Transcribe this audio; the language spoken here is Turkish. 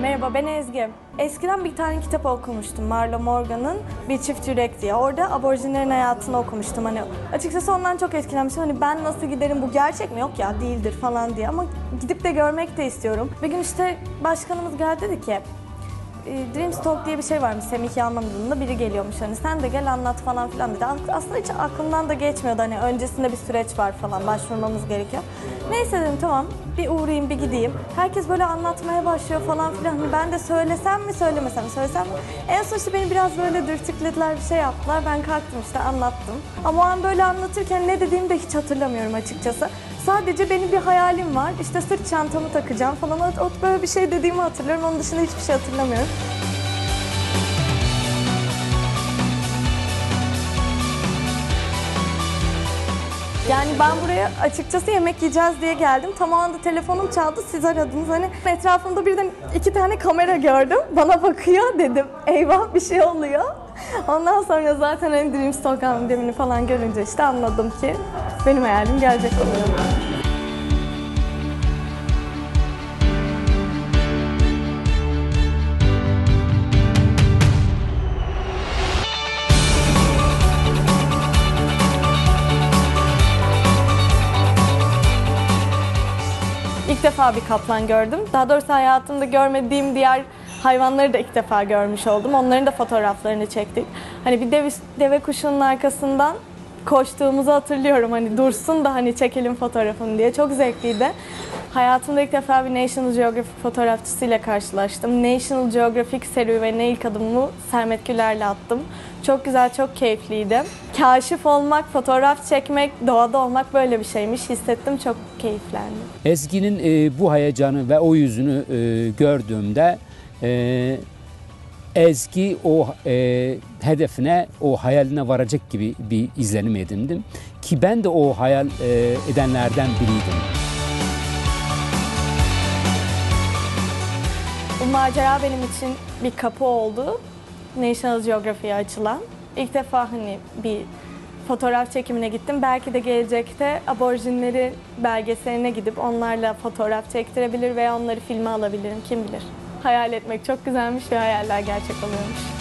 Merhaba ben Ezgi. Eskiden bir tane kitap okumuştum Marlo Morgan'ın Bir Çift Yürek diye. Orada aborjinlerin hayatını okumuştum. Hani açıkçası ondan çok etkilenmiştim. Hani ben nasıl giderim bu gerçek mi? Yok ya değildir falan diye. Ama gidip de görmek de istiyorum. Bir gün işte başkanımız geldi dedi ki e, Dreams Talk diye bir şey varmış Semih Yalman adında biri geliyormuş hani sen de gel anlat falan filan dedi. Aslında hiç aklımdan da geçmiyordu hani öncesinde bir süreç var falan başvurmamız gerekiyor. Neyse dedim tamam bir uğrayayım bir gideyim. Herkes böyle anlatmaya başlıyor falan filan. Hani ben de söylesem mi söylemesem mi söylesem mi? En son işte beni biraz böyle dürtüklediler bir şey yaptılar. Ben kalktım işte anlattım. Ama o an böyle anlatırken ne dediğimi de hiç hatırlamıyorum açıkçası. Sadece benim bir hayalim var. İşte sırt çantamı takacağım falan. O, böyle bir şey dediğimi hatırlıyorum. Onun dışında hiçbir şey hatırlamıyorum. Yani ben buraya açıkçası yemek yiyeceğiz diye geldim. Tam o anda telefonum çaldı. Siz aradınız. Hani etrafımda birden iki tane kamera gördüm. Bana bakıyor dedim. Eyvah bir şey oluyor. Ondan sonra zaten hani Dream Talk demini falan görünce işte anladım ki benim hayalim gelecek oluyor. İlk defa bir kaplan gördüm. Daha doğrusu hayatımda görmediğim diğer hayvanları da ilk defa görmüş oldum. Onların da fotoğraflarını çektik. Hani bir deve, deve kuşunun arkasından koştuğumuzu hatırlıyorum. Hani dursun da hani çekelim fotoğrafını diye. Çok zevkliydi. Hayatımda ilk defa bir National Geographic fotoğrafçısıyla karşılaştım. National Geographic serüvenine ilk adımımı Sermet Güler'le attım. Çok güzel, çok keyifliydi. Kaşif olmak, fotoğraf çekmek, doğada olmak böyle bir şeymiş. Hissettim, çok keyiflendim. Ezgi'nin e, bu heyecanı ve o yüzünü e, gördüğümde e, Ezgi o e, hedefine, o hayaline varacak gibi bir izlenim edindim. Ki ben de o hayal e, edenlerden biriydim. Bu macera benim için bir kapı oldu. National Geographic'e açılan. İlk defa hani bir fotoğraf çekimine gittim. Belki de gelecekte aborjinleri belgeseline gidip onlarla fotoğraf çektirebilir veya onları filme alabilirim kim bilir. Hayal etmek çok güzelmiş ve hayaller gerçek oluyormuş.